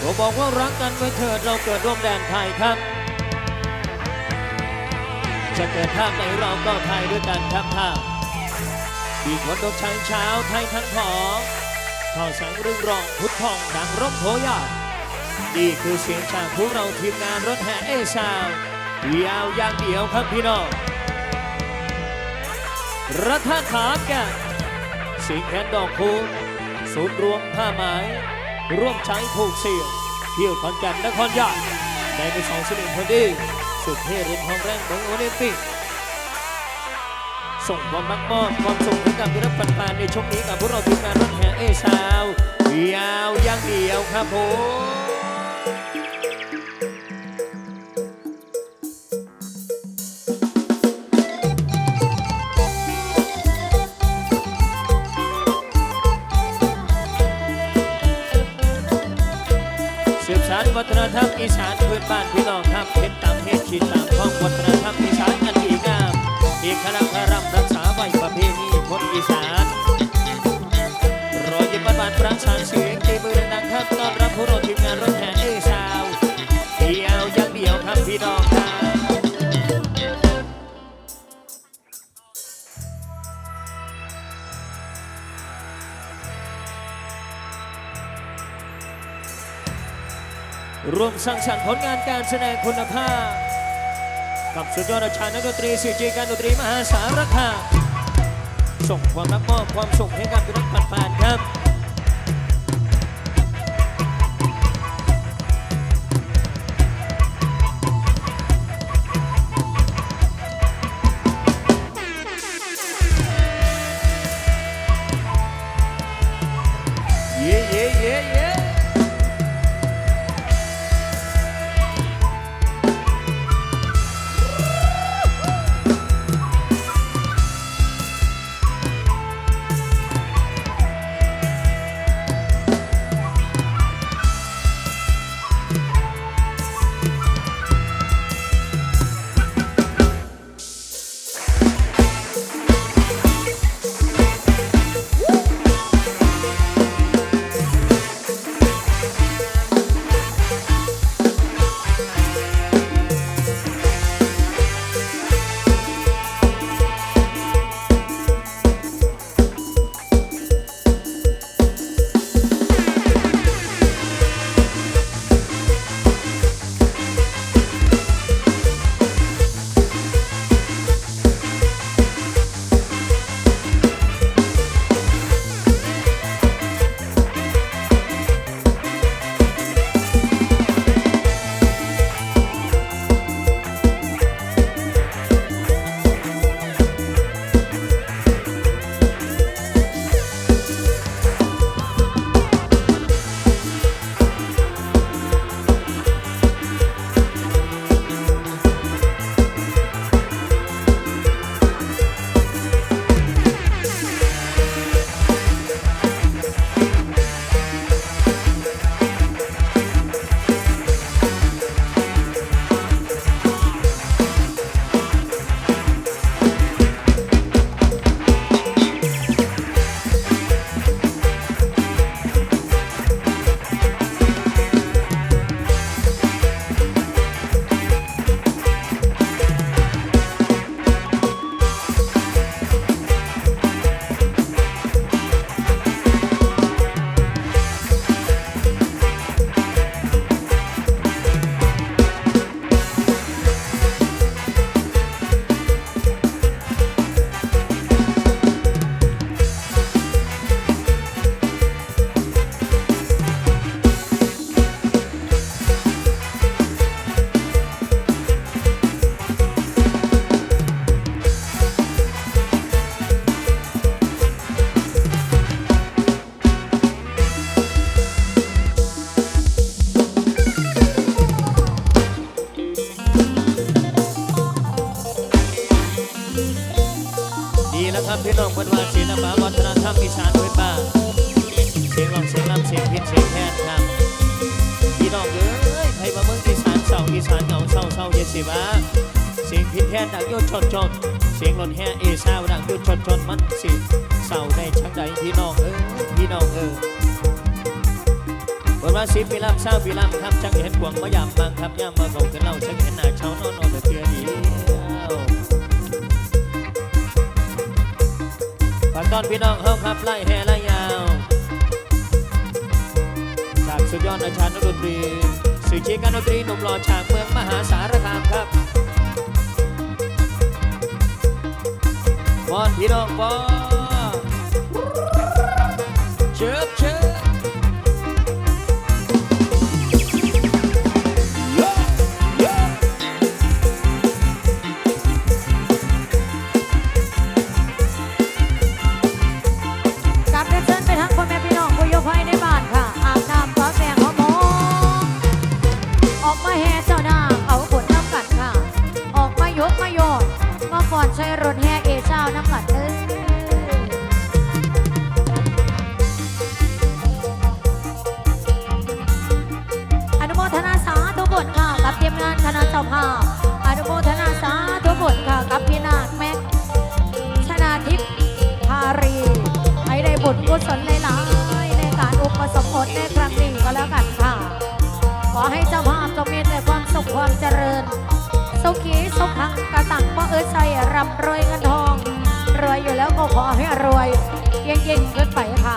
ผมบอกว่ารักกันไว้เถิดเราเกิดร่วมแดนไทยครับ จะเกิดภาคไหนเราก็ไทยด้วยกันครับภาคดีกว่าดกชัยเช้าไทยทั้งของข่าวแสงรึงรองพุทธทองดังร่มโพยานี่คือเสียงจากพวกเราทีมงานรถแห่เอซาวยาวอย่างเดียวครับพี่น้องรัฐถามแกันสิงแคนดอกคูณศูนย์รวมผ้าไหม ร่วมใช้ผูกเสี่ยงเที่ยวขอนแก่นนครยาในปีสองสิบเอ็ดพอดีสุดเท่เรียนทองแรงของโอลิมปิกส่งความมักมอบความสุขให้กับพี่รับปันปานในช่วงนี้กับพวกเราทีมงานรถแห่เอซาว ยาวย่างเดียวครับผม บ้านพี่น้องครับเห็นตามเหตุขีดตามท้องวัฒนธรรมอีสานอันดีงามเอกลักษณ์รำรักษาไว้ประเพณีคนอีสานรอยยิ้มบ้านๆประสาน ร่วมสร้างสรรค์ผลงานการแสดงคุณภาพ กับสุดยอดอาชานักดนตรีสิจีการดนตรีมหาสารคามส่งความรักมอบความสุขให้กับพี่น้องปันปานครับ สียงร้องเสียงรำเสียงพิณเสียงแคนครับพี่น้องเอ้ยใครมาเมืองอีสานเศร้าอีสานเหงาเศร้าเศร้าเย็นสิวะเสียงพิณแคนดังโยดชนชนเสียงรถแห่เอซาวดังโยดชนชนมันสิเศร้าในชังใดพี่น้องเอ้ยพี่น้องเอ้ยบนวาว่าสิบปีลำเศร้าปีลำครับจังเห็นกวงมายามบางครับย่ามมาเขาขึ้นเล่าจังเห็นหน้าเช้านอนนอนแต่เกลือเดียวฝากตอนพี่น้องเฮาครับไล่แห่ไล่ สุดยอดอาจารย์นักดนตรีสื่อชี้การดนตรีหนุ่มหล่อจากเมืองมหาสารคามครับบอนพี่น้องบอนเชิบเชิบ กุศลหลายๆในการอุปสมบทในครั้งนี้ก็แล้วกันค่ะ ขอให้เจ้าภาพจงมีแต่ความสุขความเจริญ สุขีสุขังกระตังบ่เอ้ยใจร่ำรวยเงินทอง รวยอยู่แล้วก็ขอให้รวยยิ่งๆขึ้นไปค่ะ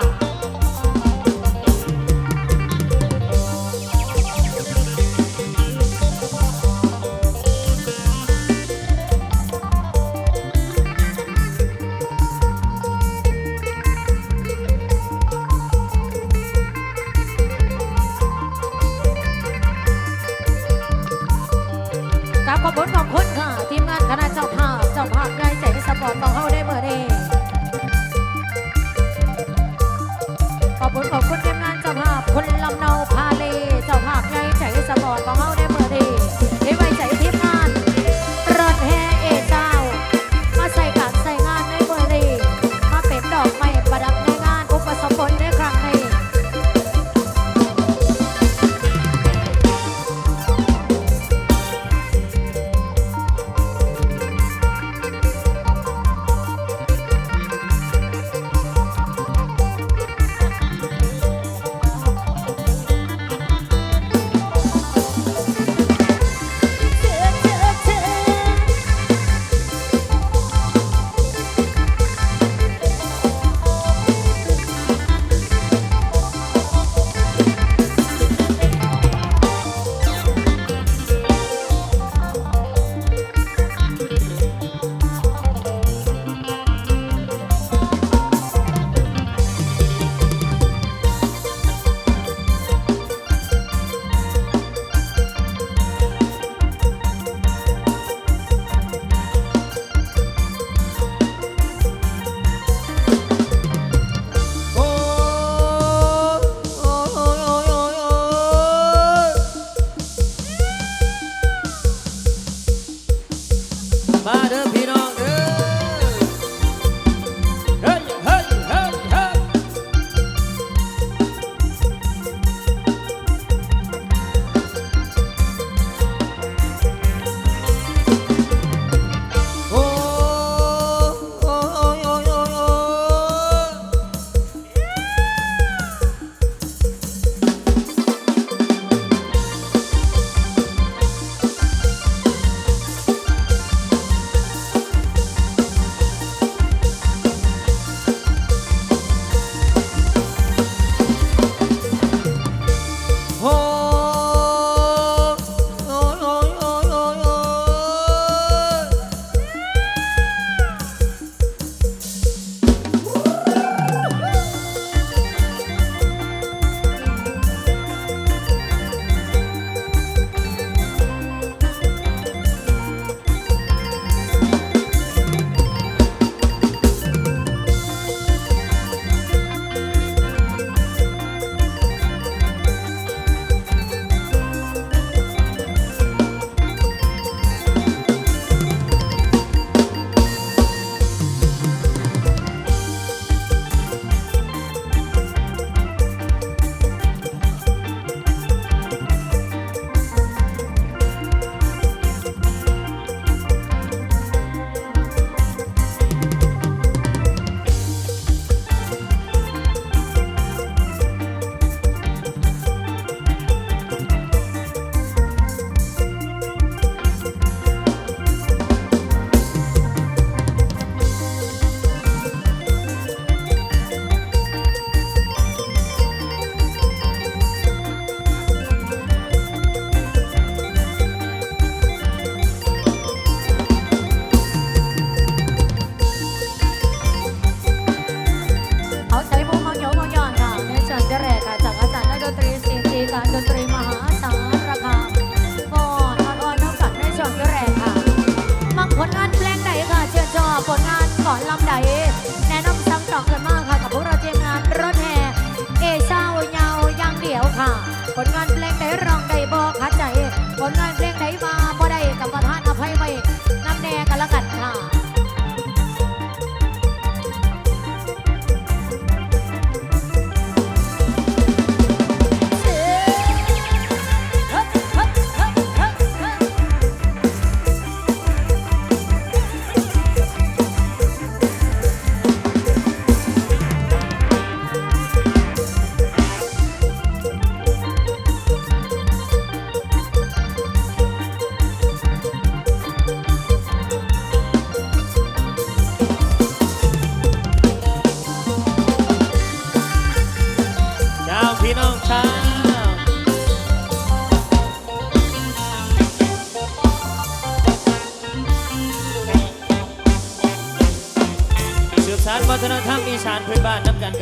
ชานพื้นบ้านน้ำกันครับ